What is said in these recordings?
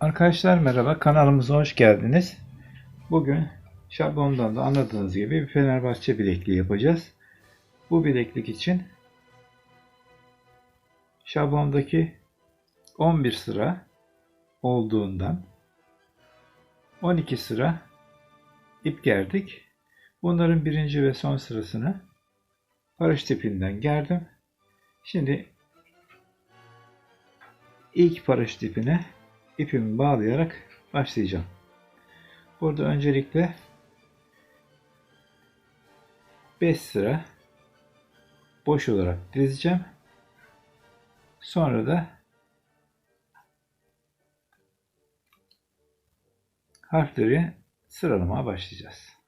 Arkadaşlar merhaba kanalımıza hoş geldiniz. Bugün şablondan da anladığınız gibi bir Fenerbahçe bilekliği yapacağız. Bu bileklik için şablondaki 11 sıra olduğundan 12 sıra ip gerdik. Bunların birinci ve son sırasını barış tipinden gerdim. Şimdi ilk paraşüt ipine ipimi bağlayarak başlayacağım. Burada öncelikle 5 sıra boş olarak dizeceğim. Sonra da harfleri sıralamaya başlayacağız.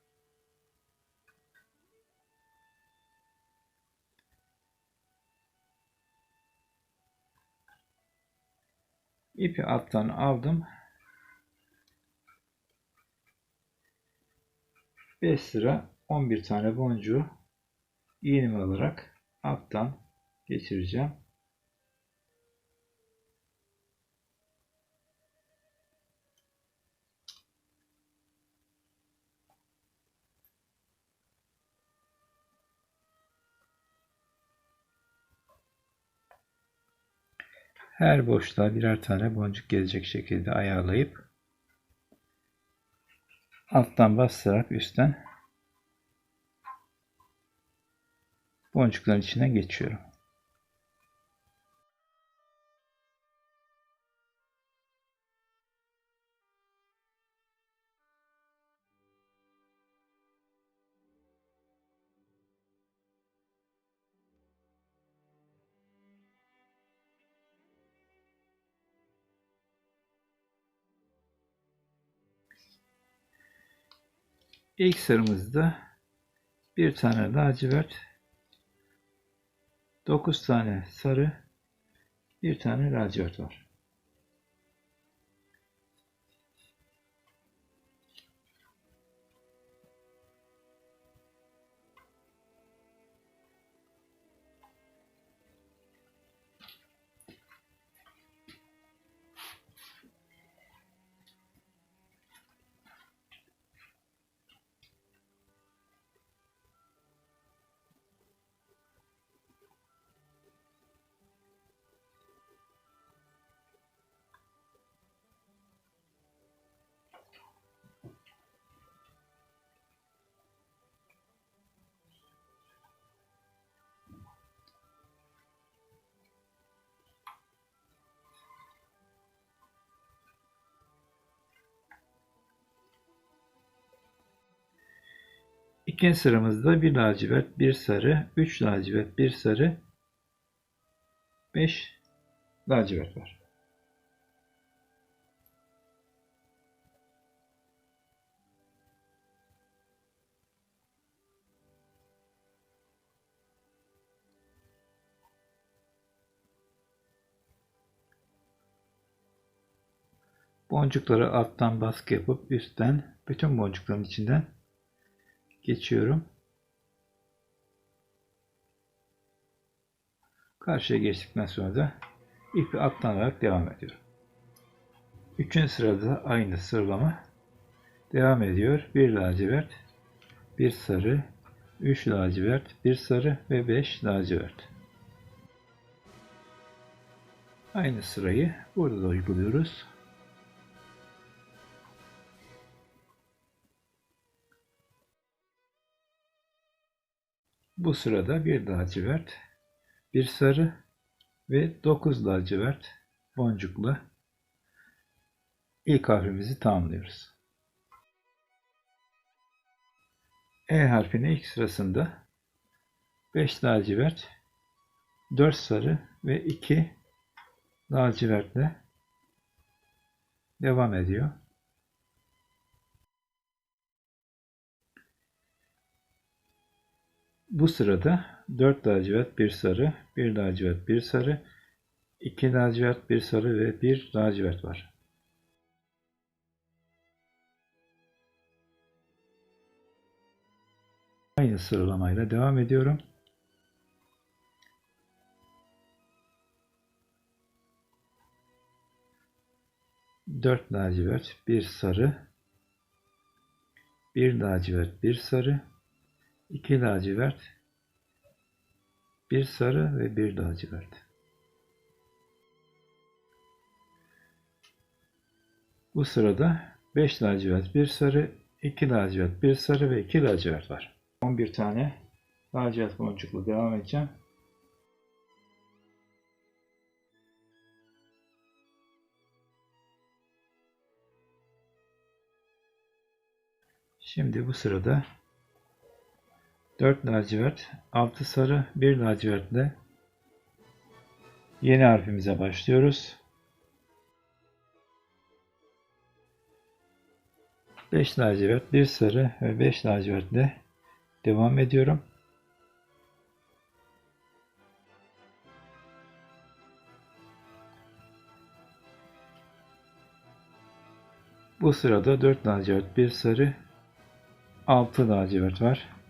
İpi alttan aldım. 5 sıra 11 tane boncuğu iğnemi alarak alttan geçireceğim. Her boşluğa birer tane boncuk gelecek şekilde ayarlayıp alttan bastırarak üstten boncukların içinden geçiyorum. İlk sıramızda bir tane lacivert, 9 tane sarı, bir tane lacivert var. İkinci sıramızda bir lacivert, bir sarı, üç lacivert, bir sarı, beş lacivert var. Boncukları alttan baskı yapıp üstten bütün boncukların içinden geçiyorum. Karşıya geçtikten sonra da ipi atlanarak devam ediyorum. Üçüncü sırada aynı sıralama devam ediyor. Bir lacivert, bir sarı, üç lacivert, bir sarı ve beş lacivert. Aynı sırayı burada da uyguluyoruz. Bu sırada bir lacivert, bir sarı ve 9 lacivert boncuklu ilk harfimizi tamamlıyoruz. E harfinin ilk sırasında 5 lacivert, 4 sarı ve 2 lacivertle devam ediyor. Bu sırada 4 lacivert, 1 sarı, 1 lacivert, 1 sarı, 2 lacivert, 1 sarı ve 1 lacivert var. Aynı sıralamayla devam ediyorum. 4 lacivert, 1 sarı, 1 lacivert, 1 sarı, 2 lacivert, 1 sarı ve 1 lacivert. Bu sırada 5 lacivert, 1 sarı, 2 lacivert, 1 sarı ve 2 lacivert var. 11 tane lacivert boncuklu devam edeceğim. Şimdi bu sırada 4 lacivert, 6 sarı, 1 lacivertle yeni harfimize başlıyoruz. 5 lacivert, 1 sarı ve 5 lacivertle devam ediyorum. Bu sırada 4 lacivert, 1 sarı, 6 lacivert var.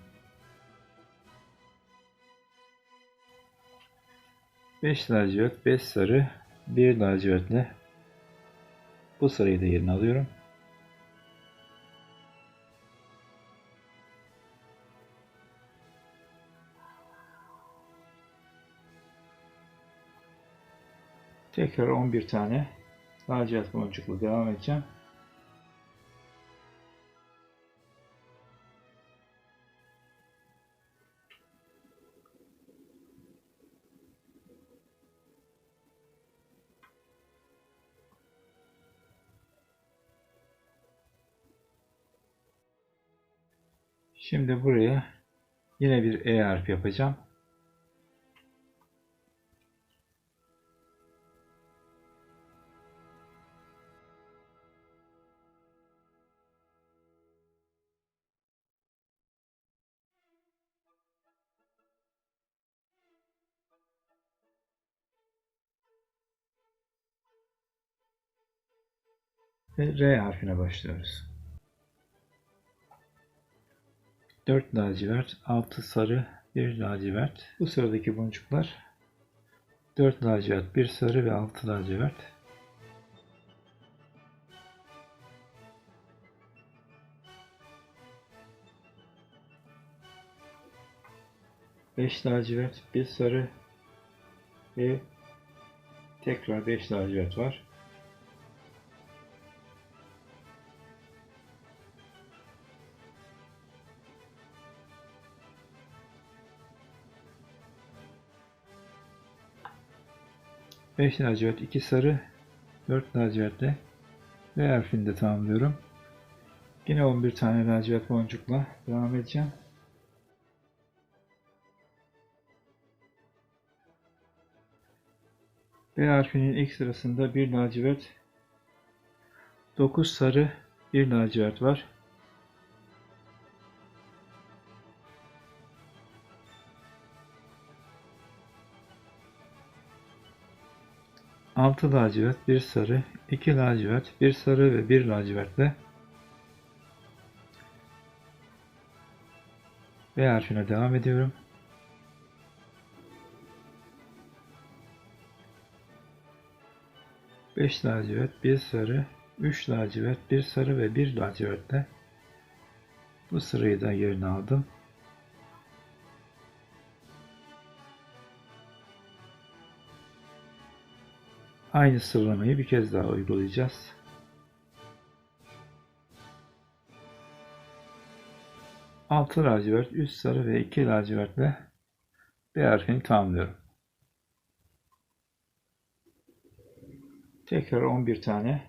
Beş lacivert, beş sarı, bir lacivertle bu sarıyı da yerine alıyorum. Tekrar 11 tane lacivert boncuklu devam edeceğim. Şimdi buraya yine bir E harfi yapacağım. Ve R harfine başlıyoruz. 4 lacivert, 6 sarı, 1 lacivert. Bu sıradaki boncuklar 4 lacivert, 1 sarı ve 6 lacivert. Beş lacivert, bir sarı ve tekrar beş lacivert var. Beş lacivert, iki sarı, dört lacivertle V harfini de tamamlıyorum. Yine 11 tane lacivert boncukla devam edeceğim. B harfinin ilk sırasında bir lacivert, 9 sarı, bir lacivert var. Altı lacivert, bir sarı, iki lacivert, bir sarı ve bir lacivertle B harfine devam ediyorum. Beş lacivert, bir sarı, üç lacivert, bir sarı ve bir lacivertle bu sırayı da yerine aldım. Aynı sıralamayı bir kez daha uygulayacağız. Altı lacivert, üç sarı ve iki lacivertle B harfini tamamlıyorum. Tekrar 11 tane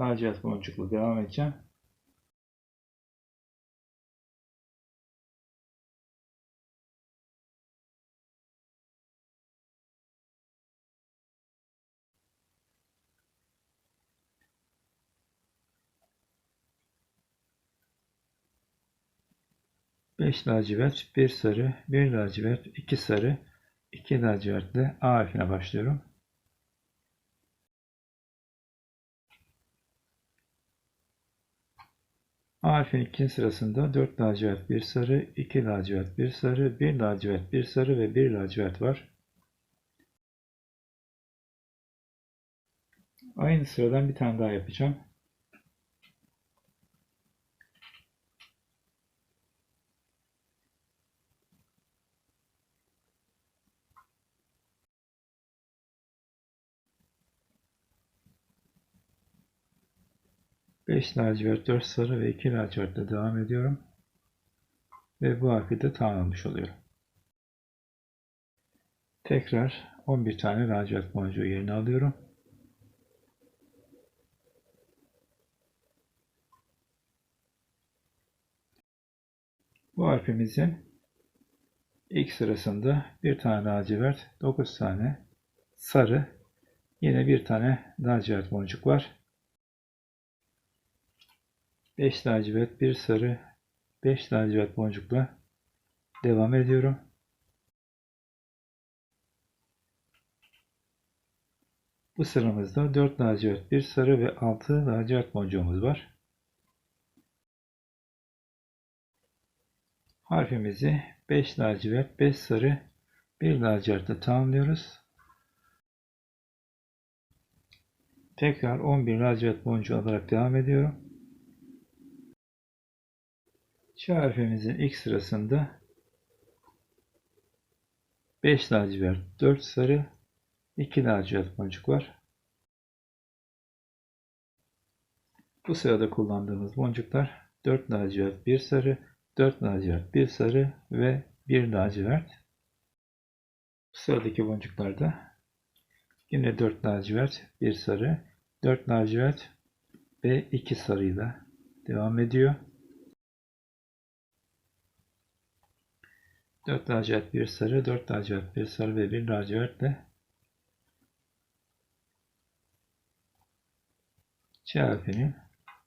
lacivert boncuklu devam edeceğim. Beş lacivert, bir sarı, bir lacivert, iki sarı, iki lacivertle A harfine başlıyorum. A harfinin ikinci sırasında 4 lacivert, 1 sarı, 2 lacivert, 1 sarı, 1 lacivert, 1 sarı ve 1 lacivert var. Aynı sıradan bir tane daha yapacağım. Beş lacivert, dört sarı ve iki lacivertle devam ediyorum. Ve bu de tamamlamış oluyorum. Tekrar 11 tane lacivert boncuğu yerine alıyorum. Bu harfimizin ilk sırasında bir tane lacivert, 9 tane sarı, yine bir tane lacivert boncuk var. 5 lacivert, bir sarı, 5 lacivert boncukla devam ediyorum. Bu sıramızda 4 lacivert, 1 sarı ve 6 lacivert boncuğumuz var. Harfimizi 5 lacivert, 5 sarı, 1 lacivertle tamamlıyoruz. Tekrar 11 lacivert boncuğu alarak devam ediyorum. Şu harfimizin ilk sırasında 5 lacivert, 4 sarı, 2 lacivert boncuk var. Bu sırada kullandığımız boncuklar 4 lacivert, 1 sarı, 4 lacivert, 1 sarı ve 1 lacivert. Bu sıradaki boncuklarda yine 4 lacivert, 1 sarı, 4 lacivert ve 2 sarıyla devam ediyor. 4 lacivert, 1 sarı, 4 lacivert, 1 sarı ve 1 lacivertle Ç harfinin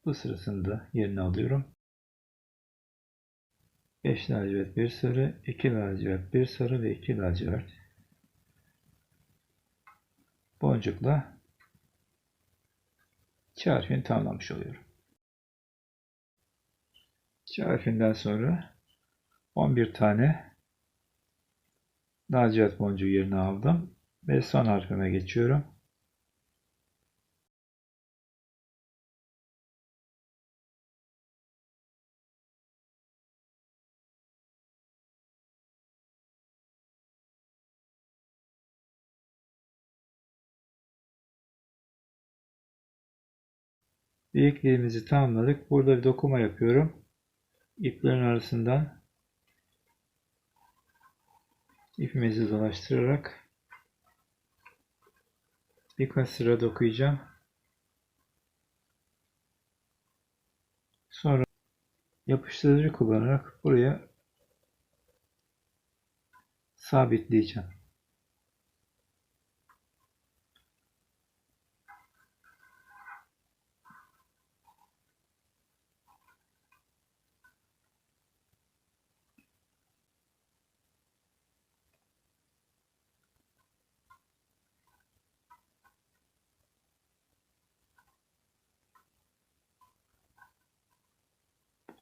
bu sırasında yerini alıyorum. 5 lacivert, 1 sarı, 2 lacivert, 1 sarı ve 2 lacivert boncukla Ç harfini tamamlamış oluyorum. Ç harfinden sonra 11 tane lacivert boncuğu yerine aldım ve son harfime geçiyorum. Büyüklüğümüzü tamamladık. Burada bir dokuma yapıyorum. İplerin arasından ipimizi dolaştırarak birkaç sıra dokuyacağım. Sonra yapıştırıcı kullanarak buraya sabitleyeceğim.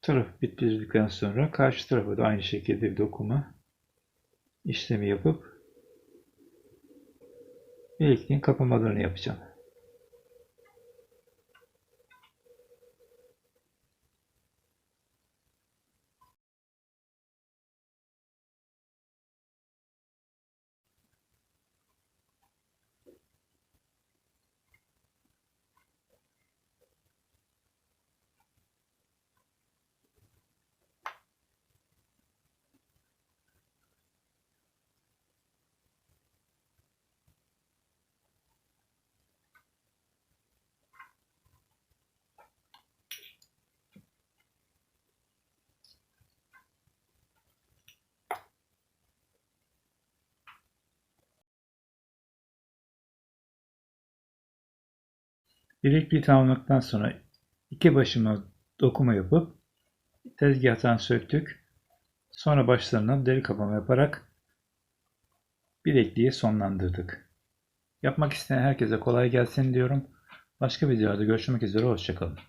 Tarafı bitirdikten sonra karşı tarafa da aynı şekilde bir dokuma işlemi yapıp delikliğin kapamalarını yapacağım. Bilekliği tamamladıktan sonra iki başıma dokuma yapıp tezgahtan söktük. Sonra başlarına deri kapama yaparak bilekliği sonlandırdık. Yapmak isteyen herkese kolay gelsin diyorum. Başka videolarda görüşmek üzere, hoşçakalın.